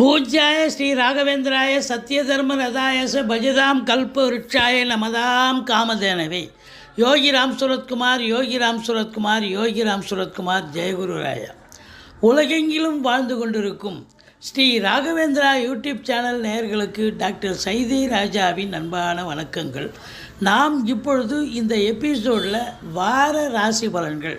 பூஜ்யாய ஸ்ரீ ராகவேந்திராய சத்யதர்ம ரதாயச பஜதாம் கல்ப விருட்சாய நமதாம் காமதேனவே. யோகி ராம் சுரத்குமார் யோகி ராம் சுரத்குமார் யோகி ராம் சுரத்குமார் ஜெயகுரு ராயா உலகெங்கிலும் வாழ்ந்து கொண்டிருக்கும் ஸ்ரீ ராகவேந்திரா யூடியூப் சேனல் நேயர்களுக்கு டாக்டர் சைதி ராஜாவின் அன்பான வணக்கங்கள். நாம் இப்பொழுது இந்த எபிசோடில் வார ராசி பலன்கள்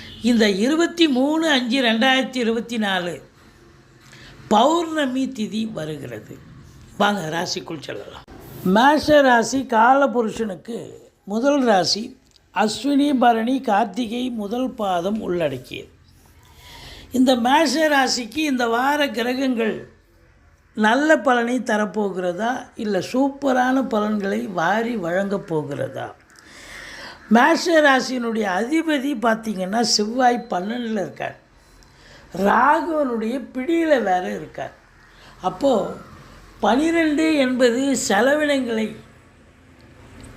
இந்த இருபத்தி மூணு அஞ்சு ரெண்டாயிரத்தி இருபத்தி நாலு பௌர்ணமி திதி வருகிறது. வாங்க ராசிக்குள் செல்லலாம். மேஷ ராசி காலபுருஷனுக்கு முதல் ராசி அஸ்வினி பரணி கார்த்திகை முதல் பாதம் உள்ளடக்கியது. இந்த மேஷ ராசிக்கு இந்த வார கிரகங்கள் நல்ல பலனை தரப்போகிறதா இல்லை சூப்பரான பலன்களை வாரி வழங்கப் போகிறதா? மேஷ ராசியினுடைய அதிபதி பார்த்திங்கன்னா செவ்வாய் பன்னெண்டில் இருக்கார். ராகுவனுடைய பிடியில் வேற இருக்கார். அப்போது பனிரெண்டு என்பது செலவினங்களை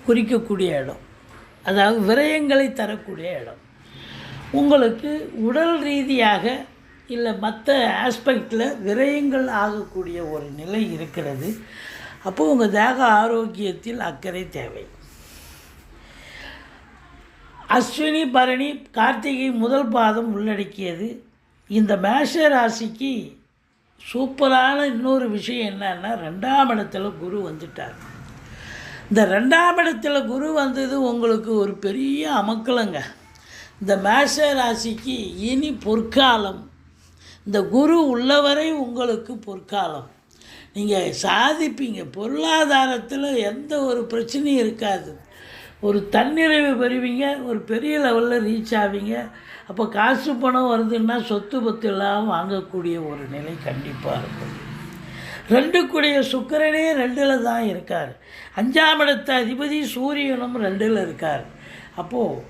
குறிக்கக்கூடிய இடம். அதாவது விரயங்களை தரக்கூடிய இடம். உங்களுக்கு உடல் ரீதியாக இல்லை மற்ற ஆஸ்பெக்டில் விரயங்கள் ஆகக்கூடிய ஒரு நிலை இருக்கிறது. அப்போது உங்கள் தேக ஆரோக்கியத்தில் அக்கறை தேவை. அஸ்வினி பரணி கார்த்திகை முதல் பாதம் உள்ளடக்கியது. இந்த மேஷ ராசிக்கு சூப்பரான இன்னொரு விஷயம் என்னன்னா ரெண்டாம் இடத்துல குரு வந்துட்டார். இந்த ரெண்டாம் இடத்துல குரு வந்தது உங்களுக்கு ஒரு பெரிய அமக்கலங்க. இந்த மேஷ ராசிக்கு இனி பொற்காலம். இந்த குரு உள்ளவரை உங்களுக்கு பொற்காலம். நீங்கள் சாதிப்பீங்க. பொருளாதாரத்தில் எந்த ஒரு பிரச்சனையும் இருக்காது. ஒரு தன்னிறைவு பெறுவீங்க ஒரு பெரிய லெவலில் ரீச் ஆவீங்க. அப்போ காசு பணம் வருதுன்னா சொத்து பத்து எல்லாம் வாங்கக்கூடிய ஒரு நிலை கண்டிப்பாக இருக்கும். ரெண்டுக்குடைய சுக்கிரனே ரெண்டில் தான் இருக்கார். அஞ்சாம் இடத்த அதிபதி சூரியனும் ரெண்டில் இருக்கார். அப்போது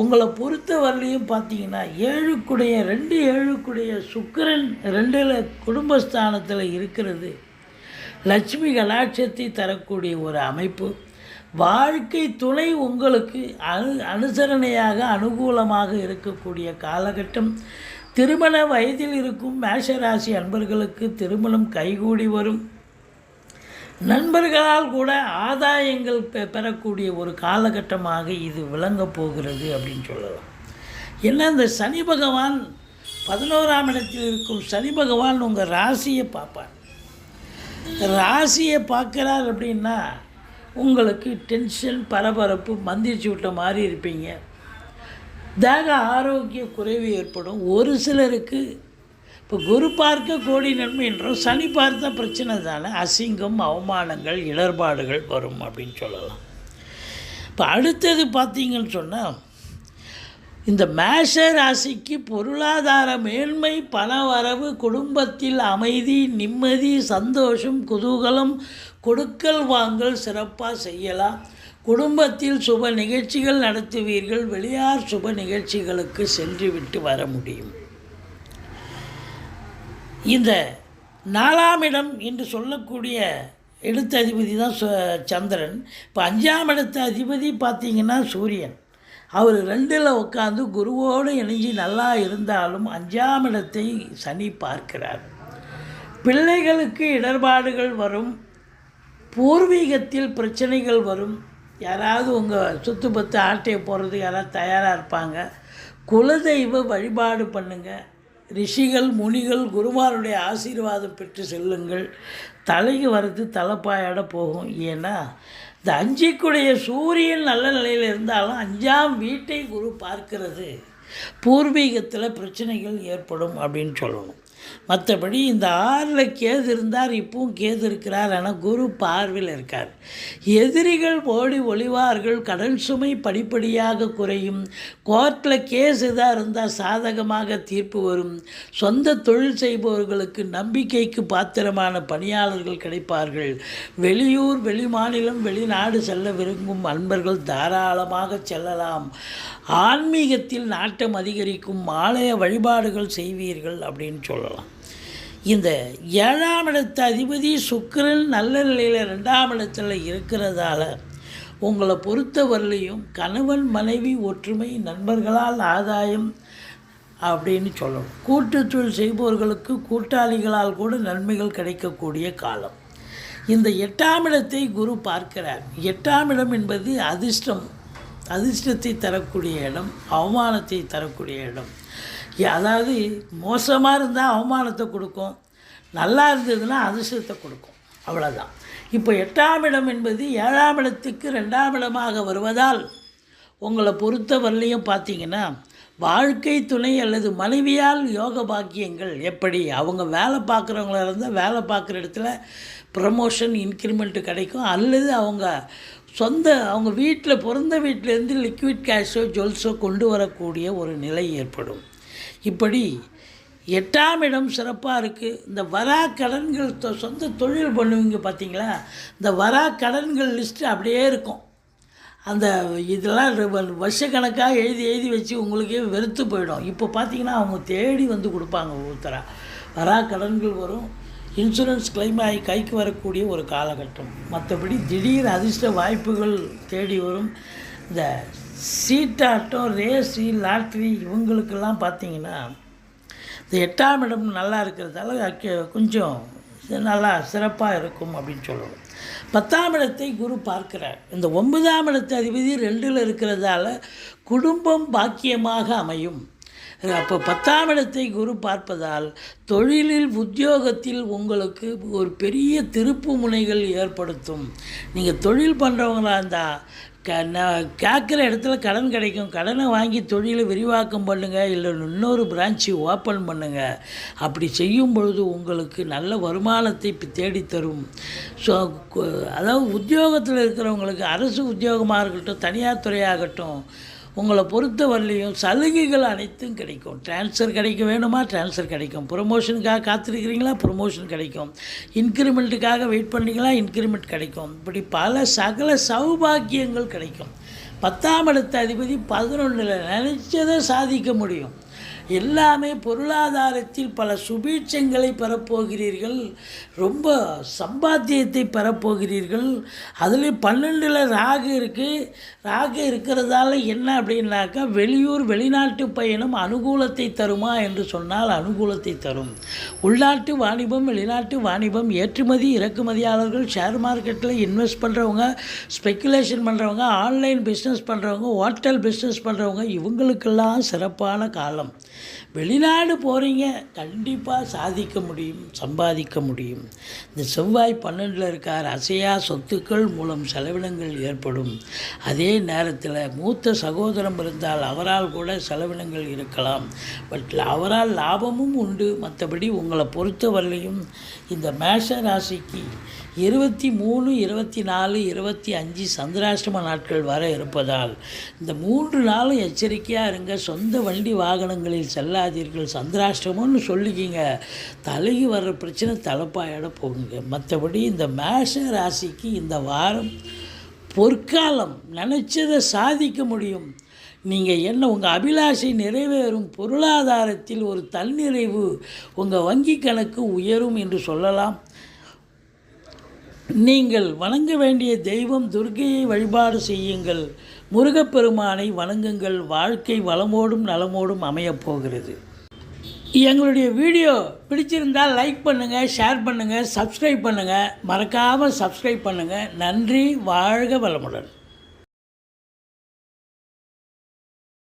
உங்களை பொறுத்த வரலையும் பார்த்தீங்கன்னா ஏழுக்குடைய ரெண்டு ஏழுக்குடைய சுக்கிரன் ரெண்டில் குடும்பஸ்தானத்தில் இருக்கிறது லட்சுமி கலாட்சத்தை தரக்கூடிய ஒரு அமைப்பு. வாழ்க்கை துணை உங்களுக்கு அனு அனுசரணையாக அனுகூலமாக இருக்கக்கூடிய காலகட்டம். திருமண வயதில் இருக்கும் மேஷராசி அன்பர்களுக்கு திருமணம் கைகூடி வரும். நண்பர்களால் கூட ஆதாயங்கள் பெ பெறக்கூடிய ஒரு காலகட்டமாக இது விளங்கப் போகிறது அப்படின்னு சொல்லலாம். ஏன்னா இந்த சனி பகவான் பதினோராம் இடத்தில் இருக்கும் சனி பகவான் உங்கள் ராசியை பார்ப்பார். ராசியை பார்க்குறார் அப்படின்னா உங்களுக்கு டென்ஷன் பரபரப்பு மந்திரிச்சு விட்ட மாதிரி இருப்பீங்க. தேக ஆரோக்கிய குறைவு ஏற்படும். ஒரு சிலருக்கு இப்போ குரு பார்க்க கோடி நன்மை என்றும் சனி பார்த்த பிரச்சனை தானே அசிங்கம் அவமானங்கள் இடர்பாடுகள் வரும் அப்படின்னு சொல்லலாம். இப்போ அடுத்தது பார்த்தீங்கன்னு சொன்னால் இந்த மேஷ ராசிக்கு பொருளாதார மேன்மை பண வரவு குடும்பத்தில் அமைதி நிம்மதி சந்தோஷம் குதூகலம் கொடுக்கல் வாங்கல் சிறப்பாக செய்யலாம். குடும்பத்தில் சுப நிகழ்ச்சிகள் நடத்துவீர்கள். வெளியார் சுப நிகழ்ச்சிகளுக்கு சென்று விட்டு வர முடியும். இந்த நாலாம் இடம் என்று சொல்லக்கூடிய இடத்த அதிபதி தான் சந்திரன். இப்போ அஞ்சாம் இடத்த அதிபதி பார்த்திங்கன்னா சூரியன். அவர் ரெண்டில் உட்காந்து குருவோடு இணைஞ்சு நல்லா இருந்தாலும் அஞ்சாம் இடத்தை சனி பார்க்கிறார். பிள்ளைகளுக்கு இடர்பாடுகள் வரும். பூர்வீகத்தில் பிரச்சனைகள் வரும். யாராவது உங்கள் சுத்து பத்து ஆட்டையை போகிறது யாராவது தயாராக இருப்பாங்க. குலதெய்வ வழிபாடு பண்ணுங்கள் ரிஷிகள் முனிகள் குருமாருடைய ஆசீர்வாதம் பெற்று செல்லுங்கள். தலைக்கு வர்றது தலைப்பாயோட போகும். ஏன்னா இந்த அஞ்சுக்குடைய சூரியன் நல்ல நிலையில் இருந்தாலும் அஞ்சாம் வீட்டை குரு பார்க்கிறது. பூர்வீகத்தில் பிரச்சனைகள் ஏற்படும் அப்படின்னு சொல்லணும். மற்றபடி இந்த ஆறில் கேது இருந்தார் இப்பவும் கேது இருக்கிறார் ஆனால் குரு பார்வையில் இருக்கார். எதிரிகள் ஓடி ஒளிவார்கள் கடன் சுமை படிப்படியாக குறையும். கோர்ட்டில் கேஸ் எதாக இருந்தால் சாதகமாக தீர்ப்பு வரும். சொந்த தொழில் செய்பவர்களுக்கு நம்பிக்கைக்கு பாத்திரமான பணியாளர்கள் கிடைப்பார்கள். வெளியூர் வெளிமாநிலம் வெளிநாடு செல்ல விரும்பும் அன்பர்கள் தாராளமாக செல்லலாம். ஆன்மீகத்தில் நாட்டம் அதிகரிக்கும் ஆலய வழிபாடுகள் செய்வீர்கள் அப்படின்னு சொல்லலாம். இந்த ஏழாம் இடத்து அதிபதி சுக்கரன் நல்ல நிலையில் ரெண்டாம் இடத்துல இருக்கிறதால உங்களை பொறுத்தவரையிலையும் கணவன் மனைவி ஒற்றுமை நண்பர்களால் ஆதாயம் அப்படின்னு சொல்லணும். கூட்டத்தொழில் செய்பவர்களுக்கு கூட்டாளிகளால் கூட நன்மைகள் கிடைக்கக்கூடிய காலம். இந்த எட்டாம் இடத்தை குரு பார்க்கிறார். எட்டாம் இடம் என்பது அதிர்ஷ்டம். அதிர்ஷ்டத்தை தரக்கூடிய இடம் அவமானத்தை தரக்கூடிய இடம். அதாவது மோசமாக இருந்தால் அவமானத்தை கொடுக்கும். நல்லா இருந்ததுன்னா அதிர்ஷ்டத்தை கொடுக்கும். அவ்வளோதான் இப்போ எட்டாம் இடம் என்பது ஏழாம் இடத்துக்கு ரெண்டாம் இடமாக வருவதால் உங்களை பொறுத்த வரலையும் பார்த்தீங்கன்னா வாழ்க்கை துணை அல்லது மனைவியால் யோக பாக்கியங்கள் எப்படி? அவங்க வேலை பார்க்குறவங்களா இருந்தால் வேலை பார்க்குற இடத்துல ப்ரமோஷன் இன்க்ரிமெண்ட்டு கிடைக்கும். அல்லது அவங்க சொந்த அவங்க வீட்டில் பிறந்த வீட்டிலேருந்து லிக்விட் கேஷோ ஜுவல்ஸோ கொண்டு வரக்கூடிய ஒரு நிலை ஏற்படும். இப்படி எட்டாம் இடம் சிறப்பாக இருக்குது இந்த வரா கடன்கள் தொ- சொந்த தொழில் பண்ணுவீங்க பார்த்தீங்களா இந்த வரா கடன்கள் லிஸ்ட்டு அப்படியே இருக்கும். அந்த இதெல்லாம் வருஷக்கணக்காக எழுதி எழுதி வச்சு உங்களுக்கே வெறுத்து போயிடும். இப்போ பார்த்தீங்கன்னா அவங்க தேடி வந்து கொடுப்பாங்க ஒவ்வொருத்தராக வரா கடன்கள் வரும். இன்சூரன்ஸ் கிளைம் ஆகி கைக்கு வரக்கூடிய ஒரு காலகட்டம். மற்றபடி திடீர் அதிர்ஷ்ட வாய்ப்புகள் தேடி வரும். இந்த சீட்டாட்டம் ரேஸு லாட்ரி இவங்களுக்கெல்லாம் பார்த்தீங்கன்னா இந்த எட்டாம் இடம் நல்லா இருக்கிறதால கொஞ்சம் நல்லா சிறப்பாக இருக்கும் அப்படின்னு சொல்லணும். பத்தாம் இடத்தை குரு பார்க்கிறார். இந்த ஒன்பதாம் இடத்து அதிபதி ரெண்டில் இருக்கிறதால குடும்பம் பாக்கியமாக அமையும். அப்போ பத்தாம் இடத்தை குரு பார்ப்பதால் தொழிலில் உத்தியோகத்தில் உங்களுக்கு ஒரு பெரிய திருப்பு முனைகள் ஏற்படுத்தும். நீங்கள் தொழில் பண்ணுறவங்களா இருந்தால் க நான் கேட்குற இடத்துல கடன் கிடைக்கும். கடனை வாங்கி தொழிலை விரிவாக்கம் பண்ணுங்கள் இல்லை இன்னொரு பிரான்ச்சு ஓப்பன் பண்ணுங்கள் அப்படி செய்யும் பொழுது உங்களுக்கு நல்ல வருமானத்தை தேடித்தரும். தேடித் தரும் ஸோ அதாவது உத்தியோகத்தில் இருக்கிறவங்களுக்கு அரசு உத்தியோகமாக இருக்கட்டும் தனியார் துறையாகட்டும் உங்களை பொறுத்த வரலையும் சலுகைகள் அனைத்தும் கிடைக்கும். ட்ரான்ஸ்ஃபர் கிடைக்க வேணுமா ட்ரான்ஸ்ஃபர் கிடைக்கும். ப்ரொமோஷனுக்காக காத்திருக்கிறீங்களா? ப்ரொமோஷன் கிடைக்கும். இன்க்ரிமெண்ட்டுக்காக வெயிட் பண்ணிங்களா? இன்க்ரிமெண்ட் கிடைக்கும். இப்படி பல சகல சௌபாக்கியங்கள் கிடைக்கும். பத்தாம் இடத்த அதிபதி பதினொன்றில் நினச்சதை சாதிக்க முடியும். எல்லாமே பொருளாதாரத்தில் பல சுபீட்சங்களை பெறப்போகிறீர்கள். ரொம்ப சம்பாத்தியத்தை பெறப்போகிறீர்கள். அதுலேயும் பன்னெண்டில் ராகு இருக்குது ராகு இருக்கிறதால என்ன அப்படின்னாக்கா வெளியூர் வெளிநாட்டு பயணம் அனுகூலத்தை தருமா என்று சொன்னால் அனுகூலத்தை தரும். உள்நாட்டு வாணிபம் வெளிநாட்டு வாணிபம் ஏற்றுமதி இறக்குமதியாளர்கள் ஷேர் மார்க்கெட்டில் இன்வெஸ்ட் பண்ணுறவங்க ஸ்பெக்குலேஷன் பண்ணுறவங்க ஆன்லைன் பிஸ்னஸ் பண்ணுறவங்க ஹோட்டல் பிஸ்னஸ் பண்ணுறவங்க இவங்களுக்கெல்லாம் சிறப்பான காலம். வெளிநாடு போகிறீங்க கண்டிப்பாக சாதிக்க முடியும் சம்பாதிக்க முடியும். இந்த செவ்வாய் பன்னெண்டில் இருக்கார் அசையா சொத்துக்கள் மூலம் செலவினங்கள் ஏற்படும். அதே நேரத்தில் மூத்த சகோதரம் இருந்தால் அவரால் கூட செலவினங்கள் இருக்கலாம். பட் அவரால் லாபமும் உண்டு. மற்றபடி உங்களை பொறுத்தவரையிலையும் இந்த மேஷ ராசிக்கு இருபத்தி மூணு இருபத்தி நாலு இருபத்தி அஞ்சு சந்திராஷ்டம நாட்கள் வர இருப்பதால் இந்த மூன்று நாளும் எச்சரிக்கையாக இருங்க. சொந்த வண்டி வாகனங்களில் செல்லாதீர்கள். சந்திராஷ்டமம்னு சொல்லிக்கிங்க தலைக்கு வர்ற பிரச்சனை தலைப்பாயிட போகுங்க. மற்றபடி இந்த மேஷ ராசிக்கு இந்த வாரம் பொற்காலம். நினச்சதை சாதிக்க முடியும். நீங்கள் என்ன உங்கள் அபிலாஷை நிறைவேறும் பொருளாதாரத்தில் ஒரு தன்னிறைவு உங்கள் வங்கி கணக்கு உயரும் என்று சொல்லலாம். நீங்கள் வணங்க வேண்டிய தெய்வம் துர்கையை வழிபாடு செய்யுங்கள். முருகப்பெருமானை வணங்குங்கள். வாழ்க்கை வளமோடும் நலமோடும் அமையப் போகிறது. எங்களுடைய வீடியோ பிடிச்சிருந்தால் லைக் பண்ணுங்கள் ஷேர் பண்ணுங்கள் சப்ஸ்கிரைப் பண்ணுங்கள் மறக்காமல் சப்ஸ்கிரைப் பண்ணுங்கள் நன்றி வாழ்க வளமுடன்.